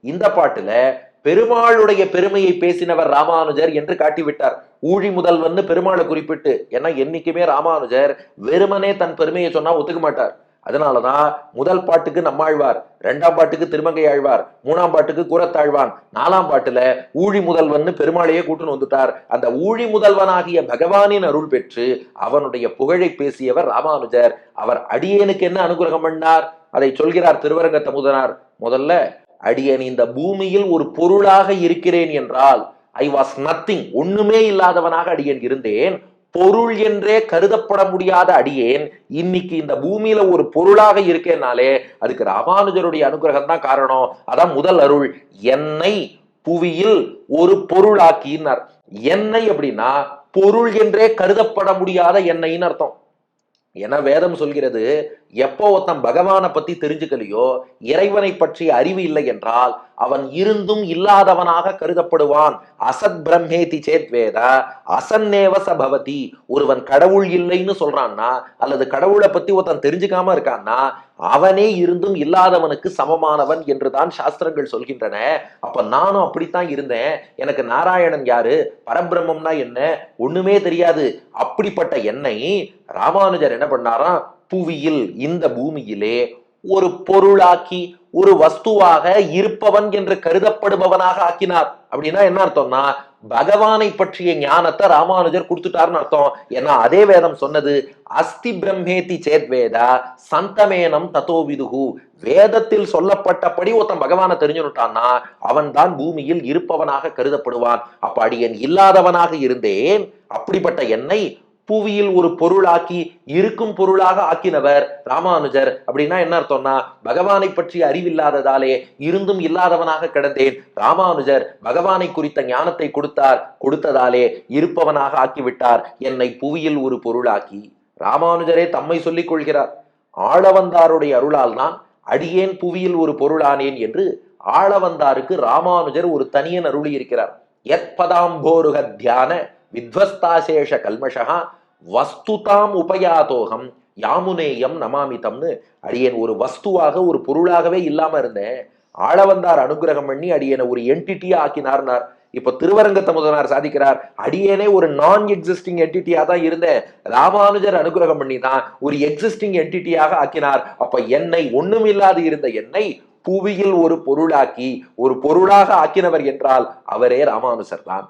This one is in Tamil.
இந்த பாட்டுல பெருமாளுடைய பெருமையை பேசினவர் ராமானுஜர் என்று காட்டிவிட்டார். ஊழி முதல்வன் பெருமாளை குறிப்பிட்டு ஏன்னா என்னைக்குமே ராமானுஜர் வெறுமனே தன் பெருமையை சொன்னா ஒத்துக்க மாட்டார். அதனாலதான் முதல் பாட்டுக்கு நம்மாழ்வார் ரெண்டாம் பாட்டுக்கு திருமங்கை ஆழ்வார் மூணாம் பாட்டுக்கு குரத்தாழ்வான் நாலாம் பாட்டுல ஊழி முதல்வன் பெருமாளையே கூட்டுன்னு வந்துட்டார். அந்த ஊழி முதல்வனாகிய பகவானின் அருள் பெற்று அவனுடைய புகழை பேசியவர் ராமானுஜர். அவர் அடியேனுக்கு என்ன அனுகிரகம் பண்ணார்? அதை சொல்கிறார் திருவரங்க தமுதனார் முதல்ல அடியன் இந்த பூமியில் ஒரு பொருளாக இருக்கிறேன் என்றால் ஐ வாஸ் நத்திங் ஒண்ணுமே இல்லாதவனாக அடியன் இருந்தேன். பொருள் என்றே கருதப்பட முடியாத அடியேன். இன்னைக்கு இந்த பூமியில ஒரு பொருளாக இருக்கேனாலே அதுக்கு ராமானுஜருடைய அனுகிரகம் தான் காரணம். அதான் முதல் அருள். என்னை புவியில் ஒரு பொருளாக்கினார். என்னை அப்படின்னா பொருள் என்றே கருதப்பட முடியாத என்னைன்னு அர்த்தம். என வேதம் சொல்கிறது எப்போ ஒருத்தன் பகவானை பத்தி தெரிஞ்சுக்கலையோ இறைவனை பற்றிய அறிவு இல்லை என்றால் அவன் இருந்தும் இல்லாதவனாக கருதப்படுவான். அசத் பிரம்மேதி சேத்வேத அசன்னேவ சபவதி ஒருவன் கடவுள் இல்லைன்னு சொல்றான்னா அல்லது கடவுளை பத்தி ஒருத்தன் தெரிஞ்சுக்காம இருக்கான்னா அவனே இருந்தும் இல்லாதவனுக்கு சமமானவன் என்றுதான் சாஸ்திரங்கள் சொல்கின்றன. அப்ப நானும் அப்படித்தான் இருந்தேன். எனக்கு நாராயணன் யாரு? பரபிரம்மம்னா என்ன? ஒண்ணுமே தெரியாது. அப்படிப்பட்ட என்னை ராமானுஜர் என்ன பண்ணாராம்? புவியில் இந்த பூமியிலே ஒரு பொருளாக்கி ஒரு வஸ்துவாக இருப்பவன் என்று கருதப்படுபவனாக ஆக்கினார். அப்படின்னா என்ன அர்த்தம்னா பகவானை பற்றிய ஞானத்தை ராமானுஜர் கொடுத்துட்டாருன்னு அர்த்தம். ஏன்னா அதே வேதம் சொன்னது அஸ்தி பிரம்மேதி சேத் வேதா சந்தமேனம் தத்தோ விதுகு. வேதத்தில் சொல்லப்பட்டபடி ஒருத்தன் பகவானை தெரிஞ்சுட்டான்னா அவன் தான் பூமியில் இருப்பவனாக கருதப்படுவான். அப்ப அடியன் இல்லாதவனாக இருந்தேன். அப்படிப்பட்ட என்னை புவியில் ஒரு பொருளாக்கி இருக்கும் பொருளாக ஆக்கினவர் ராமானுஜர். அப்படின்னா என்ன அர்த்தம்னா பகவானை பற்றி அறிவில்லாததாலே இருந்தும் இல்லாதவனாக கிடந்தேன். ராமானுஜர் பகவானை குறித்த ஞானத்தை கொடுத்தார். கொடுத்ததாலே இருப்பவனாக ஆக்கிவிட்டார். என்னை புவியில் ஒரு பொருளாக்கி. ராமானுஜரே தம்மை சொல்லிக் கொள்கிறார். ஆளவந்தாருடைய அருளால் தான் அடியேன் புவியில் ஒரு பொருளானேன் என்று ஆளவந்தாருக்கு ராமானுஜர் ஒரு தனியன் அருளி இருக்கிறார் எத்பதாம்போருக தியான வித்வஸ்தாசேஷ கல்மஷகா வஸ்துதாம் உபயாதோகம். யாமுனேயம் நமாமிதம்னு அடியேன் ஒரு வஸ்துவாக ஒரு பொருளாகவே இல்லாம இருந்தேன். ஆளவந்தார் அனுகிரகம் பண்ணி அடியேனை ஒரு என்டிட்டியா ஆக்கினார்னார் இப்ப திருவரங்கத்த முதனார் சாதிக்கிறார். அடியேனே ஒரு நான் எக்ஸிஸ்டிங் என்டிட்டியா தான் இருந்தேன். ராமானுஜர் அனுகிரகம் பண்ணி தான் ஒரு எக்ஸிஸ்டிங் என்டிட்டியாக ஆக்கினார். அப்ப என்னை ஒண்ணுமில்லாது இருந்த என்னை புவியில் ஒரு பொருளாக்கி ஒரு பொருளாக ஆக்கினவர் என்றால் அவரே ராமானுசர் தான்.